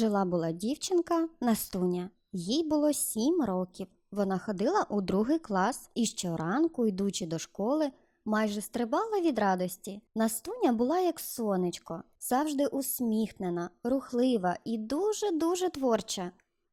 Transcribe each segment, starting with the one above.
Жила була дівчинка Настуня. Їй було сім років. Вона ходила у другий клас і щоранку, йдучи до школи, майже стрибала від радості. Настуня була як сонечко, завжди усміхнена, рухлива і дуже-дуже творча.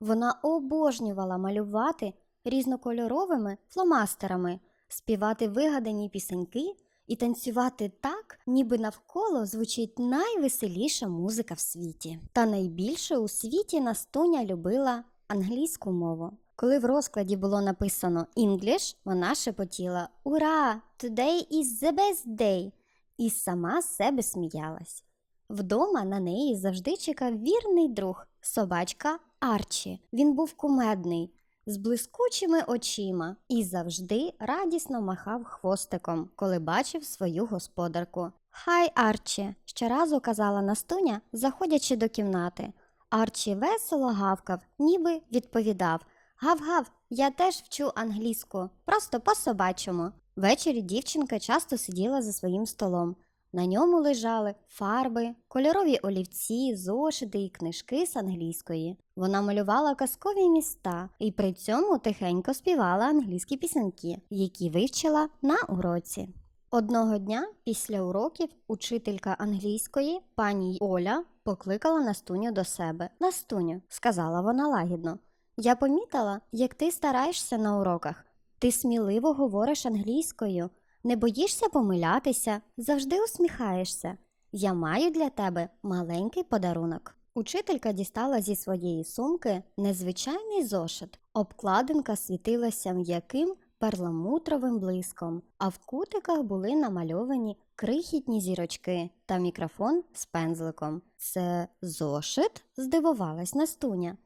Вона обожнювала малювати різнокольоровими фломастерами, співати вигадані пісеньки і танцювати так, ніби навколо звучить найвеселіша музика в світі. Та найбільше у світі Настуня любила англійську мову. Коли в розкладі було написано English, вона шепотіла Ура! Today is the best day! і сама себе сміялась. Вдома на неї завжди чекав вірний друг, собачка Арчі. Він був кумедний, з блискучими очима і завжди радісно махав хвостиком, коли бачив свою господарку. Хай, Арчі, щоразу казала Настуня, заходячи до кімнати. Арчі весело гавкав, ніби відповідав Гав-гав, я теж вчу англійську, просто по-собачому. Ввечері дівчинка часто сиділа за своїм столом. На ньому лежали фарби, кольорові олівці, зошити і книжки з англійської. Вона малювала казкові міста і при цьому тихенько співала англійські пісеньки, які вивчила на уроці. Одного дня після уроків учителька англійської пані Оля покликала Настуню до себе. Настуню, сказала вона лагідно, я помітила, як ти стараєшся на уроках. Ти сміливо говориш англійською, не боїшся помилятися, завжди усміхаєшся. Я маю для тебе маленький подарунок. Учителька дістала зі своєї сумки незвичайний зошит. Обкладинка світилася м'яким перламутровим блиском, а в кутиках були намальовані крихітні зірочки та мікрофон з пензликом. Це зошит? здивувалась Настуня.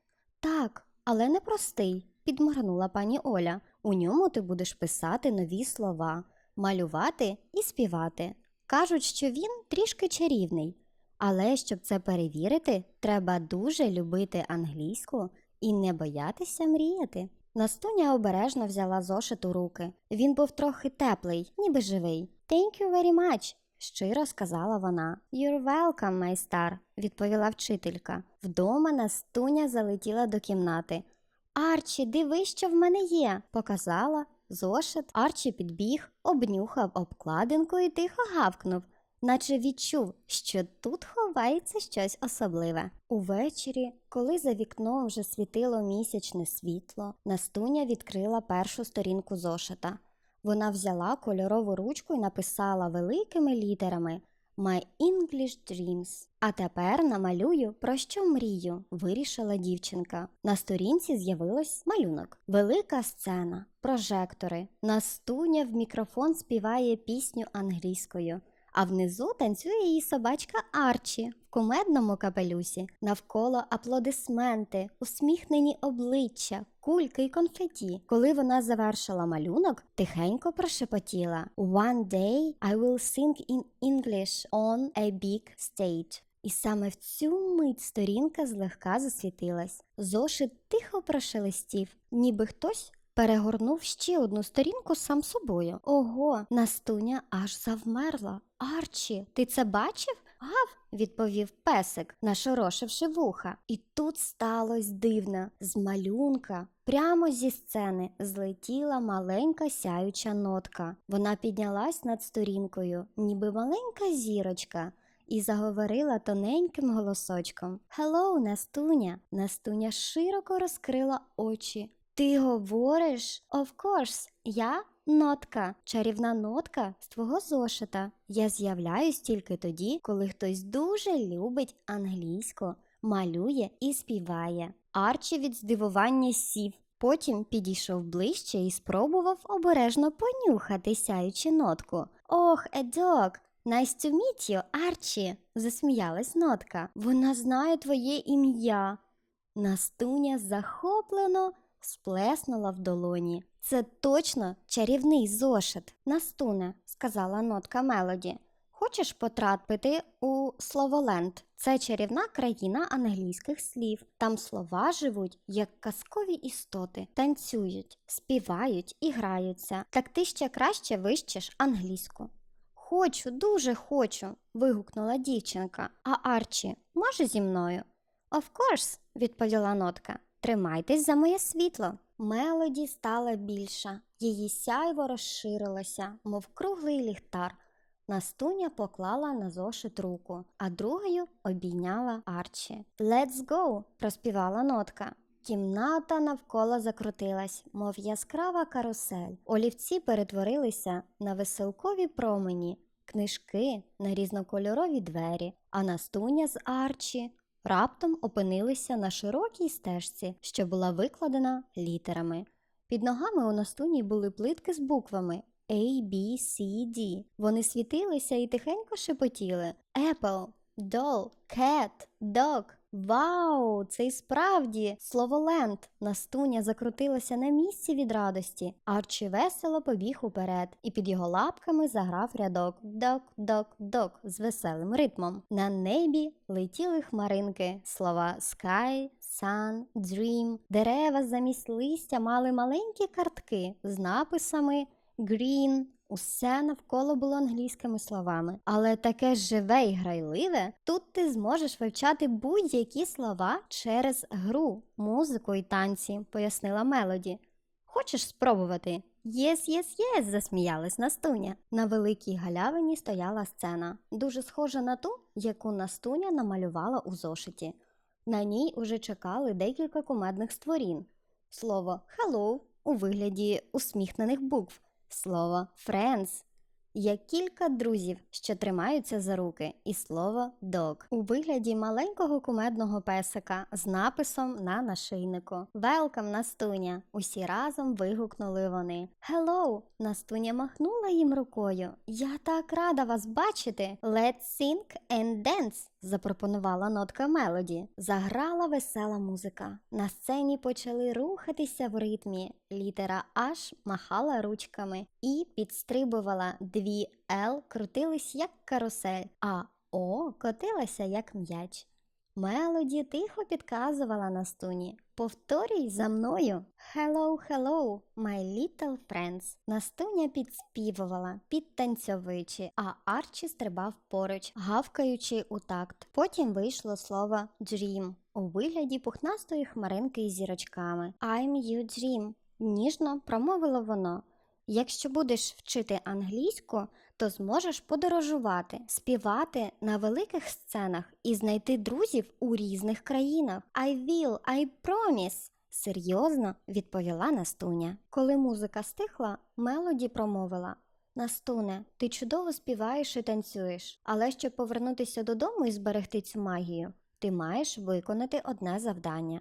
Так, але не простий, підморгнула пані Оля. У ньому ти будеш писати нові слова, малювати і співати. Кажуть, що він трішки чарівний. Але щоб це перевірити, треба дуже любити англійську і не боятися мріяти. Настуня обережно взяла зошит у руки. Він був трохи теплий, ніби живий. Thank you very much, щиро сказала вона. You're welcome, my star, відповіла вчителька. Вдома Настуня залетіла до кімнати. Арчі, диви, що в мене є, показала. Зошит Арчі підбіг, обнюхав обкладинку і тихо гавкнув, наче відчув, що тут ховається щось особливе. Увечері, коли за вікном вже світило місячне світло, Настуня відкрила першу сторінку зошита. Вона взяла кольорову ручку і написала великими літерами My English Dreams. А тепер намалюю, про що мрію, вирішила дівчинка. На сторінці з'явилось малюнок. Велика сцена, прожектори. Настуня в мікрофон співає пісню англійською, а внизу танцює її собачка Арчі в кумедному капелюсі. Навколо аплодисменти, усміхнені обличчя, кульки й конфеті. Коли вона завершила малюнок, тихенько прошепотіла One day I will sing in English on a big stage. І саме в цю мить сторінка злегка засвітилась. Зошит тихо прошелестів, ніби хтось перегорнув ще одну сторінку сам собою. Ого, Настуня аж завмерла. Арчі, ти це бачив? Гав, відповів песик, нашорошивши вуха. І тут сталося дивно. З малюнка прямо зі сцени злетіла маленька сяюча нотка. Вона піднялась над сторінкою, ніби маленька зірочка. І заговорила тоненьким голосочком Hello, Настуня. Настуня широко розкрила очі. Ти говориш? Of course, я нотка, чарівна нотка з твого зошита. Я з'являюсь тільки тоді, коли хтось дуже любить англійську, малює і співає. Арчі від здивування сів. Потім підійшов ближче і спробував обережно понюхати сяючу нотку. Ох, dog! Nice to meet you, Арчі, засміялась нотка. Вона знає твоє ім'я. Настуня захоплено сплеснула в долоні. Це точно чарівний зошит. Настуне, сказала нотка Мелоді. Хочеш потрапити у Словоленд? Це чарівна країна англійських слів. Там слова живуть, як казкові істоти, танцюють, співають і граються. Так ти ще краще вищиш англійську. Хочу, дуже хочу. вигукнула дівчинка. А Арчі, може зі мною? Of course, відповіла нотка. Тримайтесь за моє світло. Мелоді стала більша, її сяйво розширилося, мов круглий ліхтар. Настуня поклала на зошит руку, а другою обійняла Арчі. Let's go! проспівала нотка. Кімната навколо закрутилась, мов яскрава карусель. Олівці перетворилися на веселкові промені, книжки на різнокольорові двері, а Настуня з Арчі раптом опинилися на широкій стежці, що була викладена літерами. Під ногами у Настуні були плитки з буквами A, B, C, D. Вони світилися і тихенько шепотіли Apple, doll, cat, dog. Вау! Це й справді слово ленд. Настуня закрутилася на місці від радості. Арчі весело побіг уперед, і під його лапками заграв рядок док, док, док з веселим ритмом. На небі летіли хмаринки, слова sky, sun, dream. Дерева замість листя мали маленькі картки з написами green. Усе навколо було англійськими словами, але таке живе і грайливе. Тут ти зможеш вивчати будь-які слова через гру, музику і танці, пояснила Мелоді. Хочеш спробувати? Єс, єс, єс, засміялась Настуня. На великій галявині стояла сцена, дуже схожа на ту, яку Настуня намалювала у зошиті. На ній уже чекали декілька кумедних створін. Слово «hello» у вигляді усміхнених букв слово «friends». Є кілька друзів, що тримаються за руки, і слово «dog» у вигляді маленького кумедного песика з написом на нашийнику. «Welcome, Настуня! Усі разом вигукнули вони. «Hello!» Настуня махнула їм рукою. Я так рада вас бачити. Let's sing and dance! Запропонувала нотка Мелоді. Заграла весела музика. На сцені почали рухатися в ритмі. Літера H махала ручками і підстрибувала. Дві L крутились як карусель, а О котилася як м'яч. Мелоді тихо підказувала Настуні. Повторюй за мною. Hello, hello, my little friends. Настуня підспівувала, підтанцьовуючи, а Арчі стрибав поруч, гавкаючи у такт. Потім вийшло слово dream у вигляді пухнастої хмаринки із зірочками. I'm you dream. Ніжно промовило воно. Якщо будеш вчити англійську, то зможеш подорожувати, співати на великих сценах і знайти друзів у різних країнах. I will, I promise. Серйозно відповіла Настуня. Коли музика стихла, Мелоді промовила Настуне, ти чудово співаєш і танцюєш, але щоб повернутися додому і зберегти цю магію, ти маєш виконати одне завдання.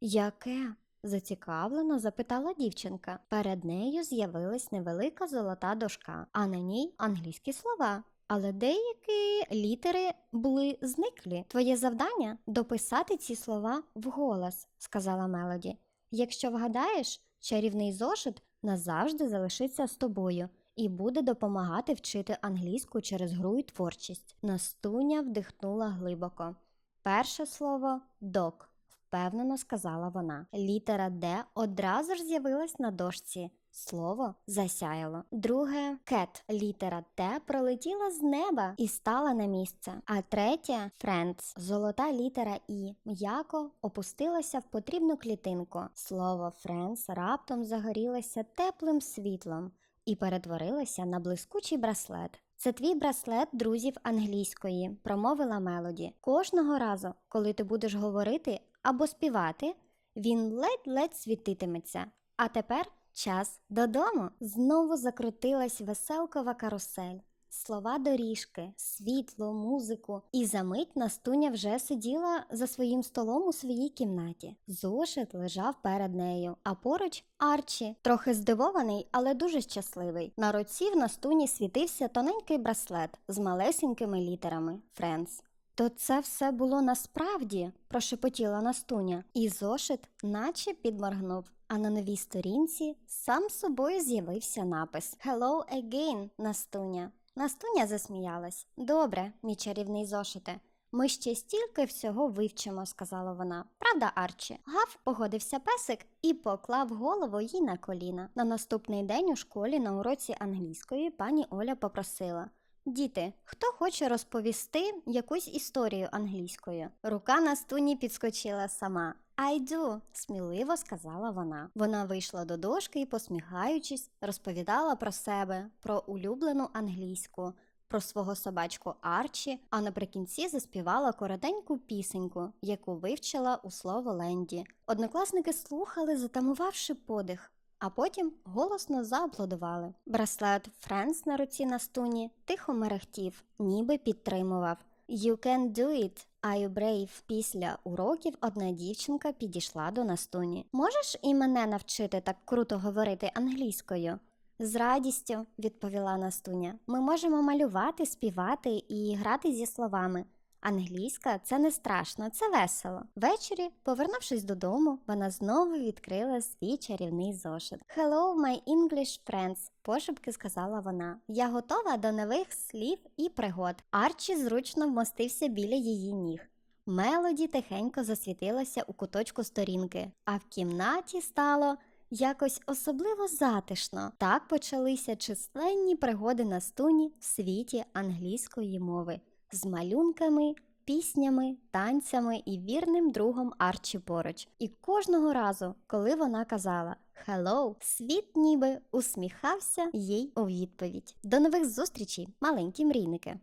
Яке? Зацікавлено запитала дівчинка. Перед нею з'явилась невелика золота дошка, а на ній англійські слова. Але деякі літери були зниклі. Твоє завдання дописати ці слова вголос, сказала Мелоді. Якщо вгадаєш, чарівний зошит назавжди залишиться з тобою і буде допомагати вчити англійську через гру і творчість. Настуня вдихнула глибоко. Перше слово док впевнено сказала вона. Літера Д одразу ж з'явилась на дошці. Слово засяяло. Друге кет. Літера Т пролетіла з неба і стала на місце. А третє френдс. Золота літера І м'яко опустилася в потрібну клітинку. Слово френдс раптом загорілося теплим світлом і перетворилося на блискучий браслет. Це твій браслет друзів англійської, промовила Мелоді. Кожного разу, коли ти будеш говорити або співати, він ледь-ледь світитиметься. А тепер час додому. Знову закрутилась веселкова карусель. Слова доріжки, світло, музику, і за мить Настуня вже сиділа за своїм столом у своїй кімнаті. Зошит лежав перед нею, а поруч Арчі, трохи здивований, але дуже щасливий. На руці в Настуні світився тоненький браслет з малесенькими літерами Френс. То це все було насправді, прошепотіла Настуня, і зошит наче підморгнув. А на новій сторінці сам собою з'явився напис Hello again, Настуня. Настуня засміялась. Добре, мій чарівний зошите. Ми ще стільки всього вивчимо, сказала вона. Правда, Арчі? Гав погодився песик і поклав голову їй на коліна. На наступний день у школі на уроці англійської пані Оля попросила Діти, хто хоче розповісти якусь історію англійською? Рука на стуні підскочила сама. I do, сміливо сказала вона. Вона вийшла до дошки і, посміхаючись, розповідала про себе, про улюблену англійську, про свого собачку Арчі, а наприкінці заспівала коротеньку пісеньку, яку вивчила у слово Ленді. Однокласники слухали, затамувавши подих. А потім голосно зааплодували. Браслет Френс на руці на стуні тихо мерехтів, ніби підтримував. You can do it, are brave? Після уроків одна дівчинка підійшла до Настуні. Можеш і мене навчити так круто говорити англійською? З радістю, відповіла Настуня. Ми можемо малювати, співати і грати зі словами. Англійська це не страшно, це весело. Ввечері, повернувшись додому, вона знову відкрила свій чарівний зошит. Hello, my English friends, пошепки сказала вона. Я готова до нових слів і пригод. Арчі зручно вмостився біля її ніг. Мелоді тихенько засвітилася у куточку сторінки, а в кімнаті стало якось особливо затишно. Так почалися численні пригоди на стуні в світі англійської мови з малюнками, піснями, танцями і вірним другом Арчі поруч. І кожного разу, коли вона казала «Hello», світ ніби усміхався їй у відповідь. До нових зустрічей, маленькі мрійники!